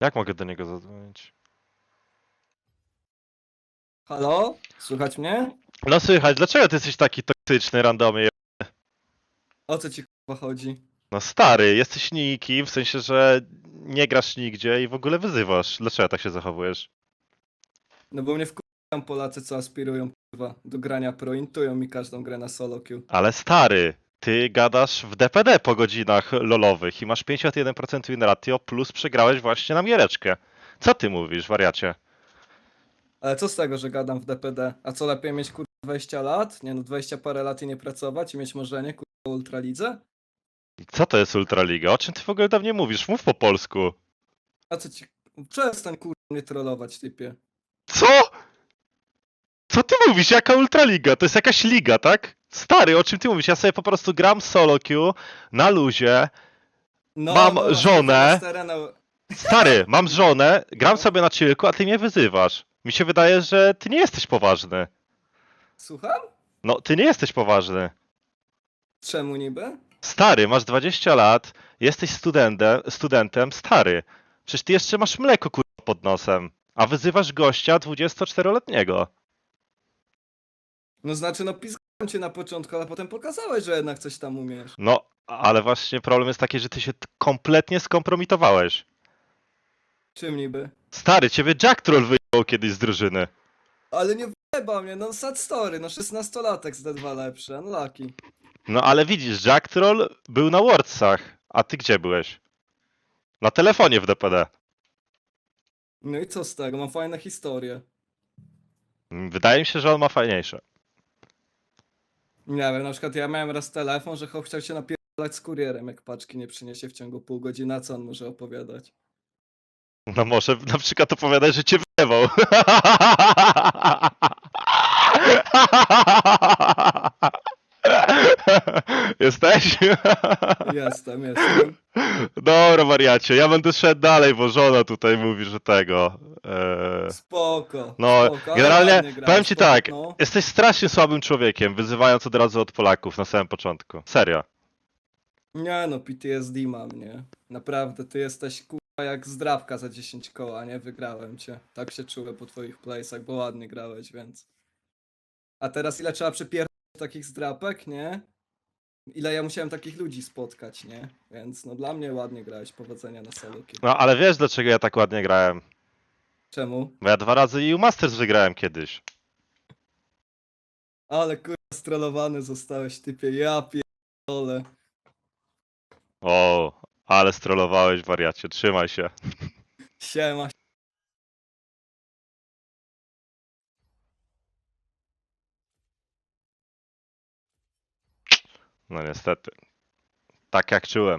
Jak mogę do niego zadzwonić? Halo? Słychać mnie? No słychać, dlaczego ty jesteś taki toksyczny, randomie? O co ci kurwa chodzi? No stary, jesteś nikim, w sensie, że nie grasz nigdzie i w ogóle wyzywasz. Dlaczego tak się zachowujesz? No bo mnie wkurzają Polacy, co aspirują kurwa do grania pro, intują mi każdą grę na solo queue. Ale stary, ty gadasz w DPD po godzinach lolowych i masz 51% win ratio, plus przegrałeś właśnie na miereczkę. Co ty mówisz, wariacie? Ale co z tego, że gadam w DPD? A co lepiej mieć kurwa 20 lat? Nie no 20 parę lat i nie pracować i mieć marzenie kurwa o ultralidze? Co to jest Ultraliga? O czym ty w ogóle tam nie mówisz? Mów po polsku. A co ci... Przestań kurwa mnie trollować typie. Co? Co ty mówisz? Jaka Ultraliga? To jest jakaś liga, tak? Stary, o czym ty mówisz? Ja sobie po prostu gram solo queue na luzie. No, Mam no, żonę. Stary, mam żonę, gram sobie na chillku, a ty mnie wyzywasz. Mi się wydaje, że ty nie jesteś poważny. Słucham? No, ty nie jesteś poważny. Czemu niby? Stary, masz 20 lat, jesteś studentem, studentem, stary. Przecież ty jeszcze masz mleko kurwa pod nosem, a wyzywasz gościa 24-letniego. No znaczy no pisałem cię na początku, ale potem pokazałeś, że jednak coś tam umiesz. No, ale właśnie problem jest taki, że ty się t- kompletnie skompromitowałeś. Czym niby? Stary, ciebie Jack Troll wyjął kiedyś z drużyny. Ale nie wyjeba mnie, no sad story, no 16-latek z D2 lepszy, unlucky. No ale widzisz, Jack Troll był na Wordsach, a ty gdzie byłeś? Na telefonie w DPD. No i co z tego, mam fajne historie. Mm, Wydaje mi się, że on ma fajniejsze. Nie wiem, na przykład ja miałem raz telefon, że chłop chciał się napierdalać z kurierem, jak paczki nie przyniesie w ciągu pół godziny, a co on może opowiadać? No może na przykład opowiadać, że cię wyjewał. Jesteś? Jestem, jestem. Dobra, wariacie, ja będę szedł dalej, bo żona tutaj mówi, że tego. Eee... Spoko. No, spoko, generalnie grałeś, powiem ci spoko, tak, No. jesteś strasznie słabym człowiekiem, wyzywając od razu od Polaków na samym początku. Serio. Nie no, PTSD mam, nie? Naprawdę, ty jesteś kurwa jak zdrabka za 10 koła, nie? Wygrałem cię. Tak się czułem po twoich playsach, bo ładnie grałeś, więc... A teraz ile trzeba przepierdolić takich zdrapek, nie? Ile ja musiałem takich ludzi spotkać, nie? Więc no dla mnie ładnie grałeś, powodzenia na solo kill. No ale wiesz dlaczego ja tak ładnie grałem? Czemu? Bo ja dwa razy EU Masters wygrałem kiedyś. Ale kurwa strollowany zostałeś, typie, ja pierdolę. O, ale strollowałeś wariacie, trzymaj się. Siema. No niestety. Tak jak czułem.